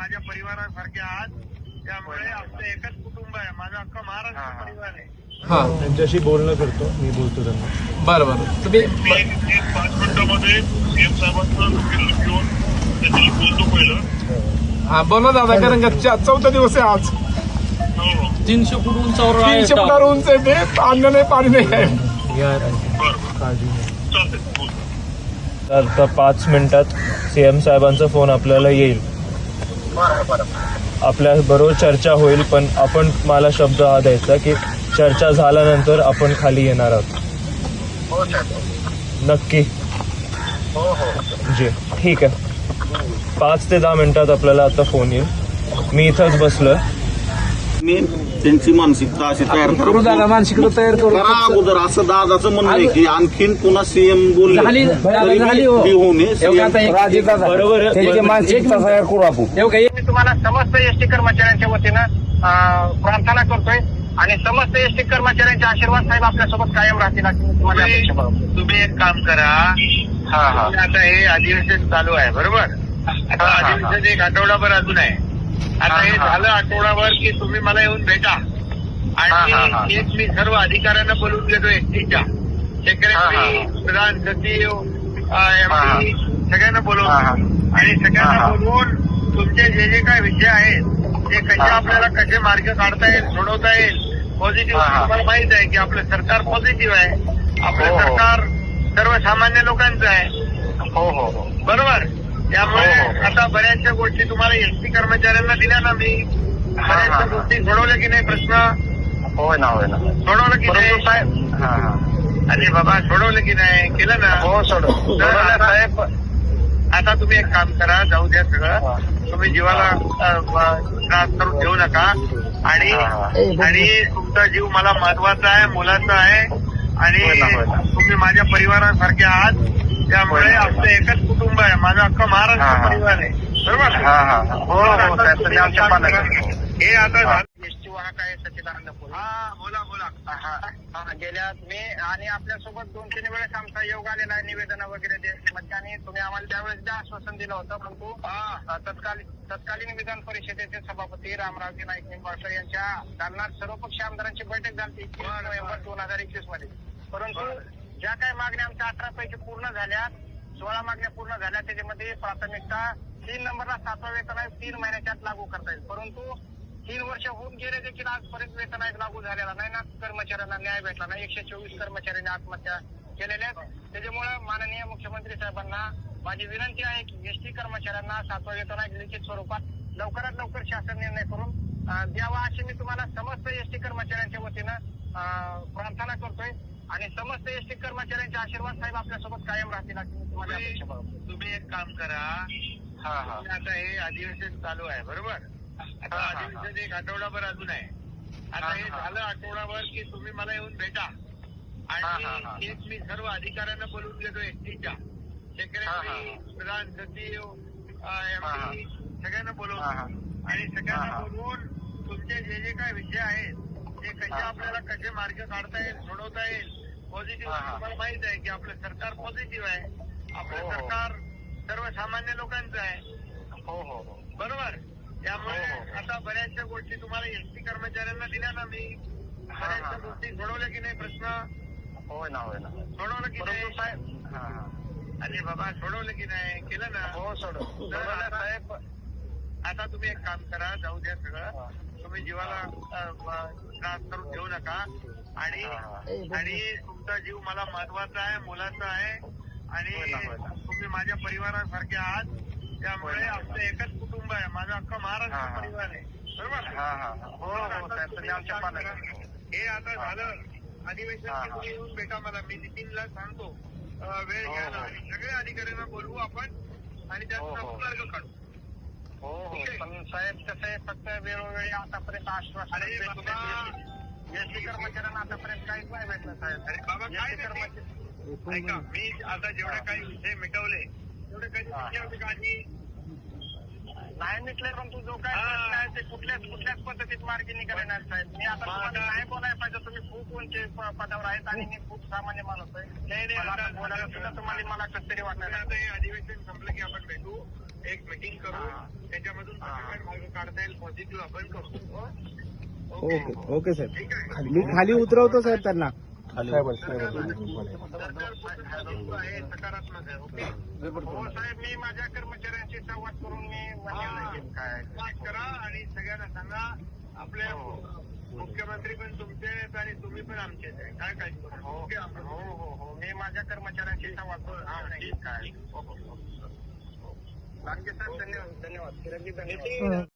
माझ्या परिवारासारखे आहात त्यामुळे आमचं एकच कुटुंब आहे. माझा अख्खा महाराष्ट्र परिवार आहे. हा. त्यांच्याशी बोलणं करतो. मी बोलतो त्यांना. बरं बरं. तुम्ही मी एक एक पाच मिनिटामध्ये सीएम साहेबांचं लोकेशन घेऊन त्याच्याशी बोलतो पहिलं. हा बोला दादा कारण का चा- चौथा दिवस आहे आज. हो हो. तीनशे फूट उंचावर आहे तीनशे टावर. फुटावर उंच आहे ते अन्न नाही पाणी नाही आहे. काळजी. चालतंय बोल तर आता पाच मिनिटात सी एम साहेबांचा फोन आपल्याला येईल. आपल्या बरोबर चर्चा होईल पण आपण मला शब्द हा द्यायचा की चर्चा झाल्यानंतर आपण खाली येणार आहोत. नक्की. जी. ठीक आहे. पाच ते दहा मिनिटात आपल्याला आता फोन येईल. मी इथंच बसलोय. मी त्यांची मानसिकता अशी तयार करू मानसिकता तयार करू करा अगोदर असं दादाचं म्हणणं आहे की आणखीन पुन्हा सीएम बोलले हो. होऊ नये बरोबर. त्याची मानसिकता तयार करू आपण तुम्हाला समस्त एसटी कर्मचाऱ्यांच्या वतीनं प्रार्थना करतोय आणि समस्त एसटी कर्मचाऱ्यांचे आशीर्वाद साहेब आपल्यासोबत कायम राहतील अशी मी तुम्हाला अपेक्षा बाळगतो. तुम्ही एक काम करा आता हे अधिवेशन चालू आहे बरोबर. अधिवेशन एक आठवडाभर अजून आहे आता हा. झालं आठवडाभर की तुम्ही मला येऊन भेटा. आणि एक मी सर्व अधिकाऱ्यांना बोलून घेतो एसटीच्या सेक्रेटरी. प्रधान सचिव एमडी सगळ्यांना. बोलवून आणि सगळ्यांना. बोलवून तुमचे जे जे काय विषय आहेत ते कसे. आपल्याला कसे मार्ग काढता येईल सोडवता येईल पॉझिटिव्ह. तुम्हाला माहीत आहे की आपलं सरकार पॉझिटिव्ह आहे आपलं हो, हो. सरकार सर्वसामान्य लोकांचं आहे हो हो हो बरोबर त्यामुळे हो, हो. आता बऱ्याचशा गोष्टी तुम्हाला एसटी कर्मचाऱ्यांना दिल्या ना मी. हा, बऱ्याचशा हा. गोष्टी सोडवल्या की नाही प्रश्न? होय ना होय ना. सोडवलं की नाही? साहेब हा हा. अरे बाबा सोडवलं की नाही? केलं ना? हो सोडवलं साहेब. आता तुम्ही एक काम करा जाऊ द्या हा. सगळं तुम्ही जीवाला त्रास करून घेऊ नका. आणि हा, हा. आणि तुमचा जीव मला महत्त्वाचा आहे मुलाचा आहे. आणि. तुम्ही माझ्या परिवारासारखे आहात त्यामुळे आमचं. एकच कुटुंब आहे माझा अख्खा महाराष्ट्र. परिवार आहे बरोबर हा हा हा. हो हो आता हे आहे सच्चिदानंद पुरी हा बोला बोला. हा, गेल्या आणि आपल्यासोबत दोन तीन वेळेस आमचा योग आलेला आहे निवेदन वगैरे आणि तुम्ही आम्हाला त्यावेळेस जे आश्वासन दिलं होतं परंतु तत्कालीन तत्कालीन विधान परिषदेचे सभापती रामरावजी नाईक निंबाळकर यांच्या दालनात सर्वपक्षीय आमदारांची बैठक झाली एकवीस नोव्हेंबर दोन हजार एकवीसमध्ये. परंतु ज्या काही मागण्या आमच्या अठरा पैकी पूर्ण झाल्या सोळा मागण्या पूर्ण झाल्या त्याच्यामध्ये प्राथमिकता तीन नंबरला सातवा वेतन आयोग तीन महिन्याच्या आत लागू करता येईल. परंतु तीन वर्ष होऊन गेले देखील आजपर्यंत वेतन आयोग लागू झालेला नाही ना? कर्मचाऱ्यांना न्याय भेटला नाही. एकशे चोवीस कर्मचाऱ्यांनी आत्महत्या केलेल्या आहेत. त्याच्यामुळे माननीय मुख्यमंत्री साहेबांना माझी विनंती आहे की एसटी कर्मचाऱ्यांना सातवा वेतन आयोग लिखित स्वरूपात लवकरात लवकर शासन निर्णय करून द्यावा अशी मी तुम्हाला समस्त एसटी कर्मचाऱ्यांच्या वतीनं प्रार्थना करतोय. आणि समस्त एसटी कर्मचाऱ्यांचे आशीर्वाद साहेब आपल्यासोबत कायम राहतील तुम्हाला. तुम्ही एक काम करा. हा हा. आता हे अधिवेशन चालू आहे बरोबर? अधिवेशन एक आठवडाभर अजून आहे आता हा. झालं आठवडाभर की तुम्ही मला येऊन भेटा. आणि एक मी सर्व अधिकाऱ्यांना बोलून घेतो एसटीच्या सेक्रेटरी. प्रधान सचिव सगळ्यांना. बोलवून आणि सगळ्यांना. बोलवून तुमचे जे जे काय विषय आहेत ते कसे. आपल्याला कसे मार्ग काढता येईल सोडवता येईल पॉझिटिव्ह. तुम्हाला माहीत आहे की आपलं सरकार पॉझिटिव्ह आहे आपलं हो, हो. सरकार सर्वसामान्य लोकांचं आहे हो हो हो बरोबर त्यामुळे हो, हो, हो. आता बऱ्याचशा गोष्टी तुम्हाला एसटी कर्मचाऱ्यांना दिल्या ना मी बऱ्याचशा. गोष्टी सोडवल्या की नाही प्रश्न होय ना होय ना सोडवलं की नाही साहेब हा, हा. अरे बाबा सोडवलं की नाही केलं ना हो सोडवलं साहेब आता तुम्ही एक काम करा जाऊ द्या सगळं. तुम्ही जीवाला त्रास करून घेऊ नका आणि. आणि तुमचा जीव मला महत्त्वाचा आहे मुलाचा आहे आणि. तुम्ही माझ्या परिवारासारखे आहात त्यामुळे. आमचं एकच कुटुंब आहे. माझा अख्खा महाराष्ट्र. परिवार आहे. बरोबर? हा हा हा. आता. झालं. अधिवेशन येऊन भेटा मला. मी नितीनला सांगतो. वेळ घ्यायला हो. सगळ्या अधिकाऱ्यांना बोलवू आपण आणि त्याचा. मार्ग काढू. हो हो. पण साहेब कसं आहे फक्त वेळोवेळी आतापर्यंत आश्वासन. एसटी कर्मचाऱ्यांना आतापर्यंत काहीच नाही भेटलं साहेब. अरे बाबा काय कर्मचारी ऐका मी आता जेवढे काही विषय मिटवले हा. विषय होते नाही मिटले परंतु जो काय हा. प्रश्न आहे ते कुठल्याच कुठल्याच पद्धतीत मार्गी निघालेणार साहेब मी आता तुम्हाला नाही बोलायला पाहिजे तुम्ही खूप उंची पदावर आहेत आणि मी खूप सामान्य माणूस आहे. नाही, नाही, मला आता- बोलायला सुद्धा तुम्हाला मला कसं तरी वाटणार आता हे अधिवेशन संपलं की आपण भेटू. एक मीटिंग करू. हा. त्याच्यात याच्यामधून मार्ग काढता येईल पॉझिटिव्ह आपण करू. ओके ओके साहेब. मी खाली उतरवतो साहेब त्यांना. आहे सकारात्मक आहे ओके हो साहेब मी माझ्या कर्मचाऱ्यांशी संवाद करून मी काय करा आणि सगळ्यांना सांगा. आपले मुख्यमंत्री पण तुमचे आहेत आणि तुम्ही पण आमचेच आहे काय काय हो हो हो हो. मी माझ्या कर्मचाऱ्यांशी संवाद करून हा नाही काय हो हो हो. लांडगे साहेब धन्यवाद धन्यवाद. चिरंजीव धन्यवाद.